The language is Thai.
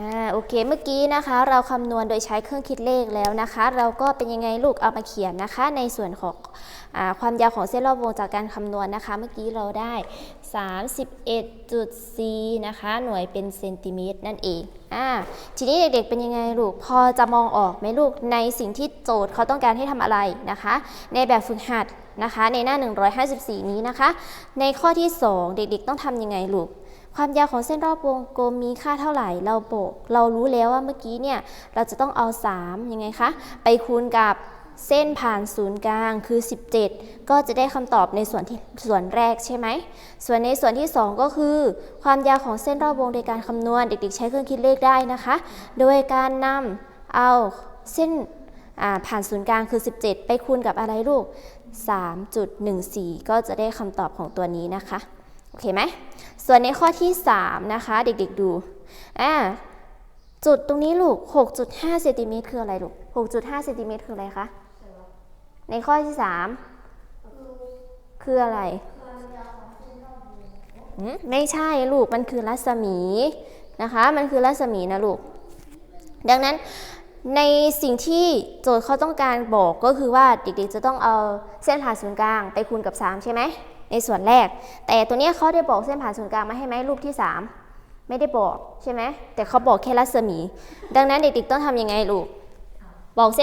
อ่าโอเคเมื่อกี้นะคะ เราคำนวณโดยใช้เครื่องคิดเลขแล้วนะคะ เราก็เป็นยังไงลูกเอามาเขียนนะคะ ในส่วนของอความยาวของเส้นรอบวงจากการคำนวณนะคะ เมื่อกี้เราได้ 31.4 นะคะ หน่วยเป็นเซนติเมตรนั่นเองอ่าทีนี้เด็กๆเป็นยังไงลูกพอจะมองออกไหมลูกในสิ่งที่โจทย์เขาต้องการให้ทำอะไรนะคะ ในแบบฝึกหัดนะคะ ในหน้า 154 นี้นะคะ ในข้อที่ 2 เด็กๆต้องทำยังไงลูก ความยาวของเส้นรอบวงกลมมีค่าเท่าไหร่ เราโบก เรารู้แล้วว่าเมื่อกี้เนี่ย เราจะต้องเอา 3 ยังไงคะ ไปคูณกับเส้นผ่านศูนย์กลางคือ 17 ก็จะได้คำตอบในส่วนที่ส่วนแรกใช่ไหม ส่วนในส่วนที่ 2 ก็คือ ความยาวของเส้นรอบวงโดยการคำนวณเด็กๆ ใช้เครื่องคิดเลขได้นะคะ โดยการนำเอาเส้นผ่านศูนย์กลางคือ 17 ไปคูณกับอะไรลูก 3.14 ก็จะได้คำตอบของตัวนี้นะคะ โอเคไหม ส่วนในข้อที่ 3 นะคะ เด็กๆดูอ่าจุดตรงนี้ลูก 6.5เซนติเมตรคืออะไรลูก 6.5เซนติเมตรคืออะไรคะ ในข้อที่ 3 คืออะไร ไม่ใช่ลูก มันคือรัศมีนะคะ มันคือรัศมีนะลูก ดังนั้น ในสิ่งที่โจทย์เขาต้องการบอกก็คือว่าเด็กๆจะต้องเอาเส้นผ่านศูนย์กลางไปคูณกับ 3 ใช่ไหมในส่วนแรก แต่ตัวนี้เขาได้บอกเส้นผ่านศูนย์กลางมาให้ไหมรูปที่ 3 ไม่ได้บอกใช่ไหมแต่เขาบอกแค่รัศมี ดังนั้นเด็กๆต้องทำยังไงลูกบอกเส้น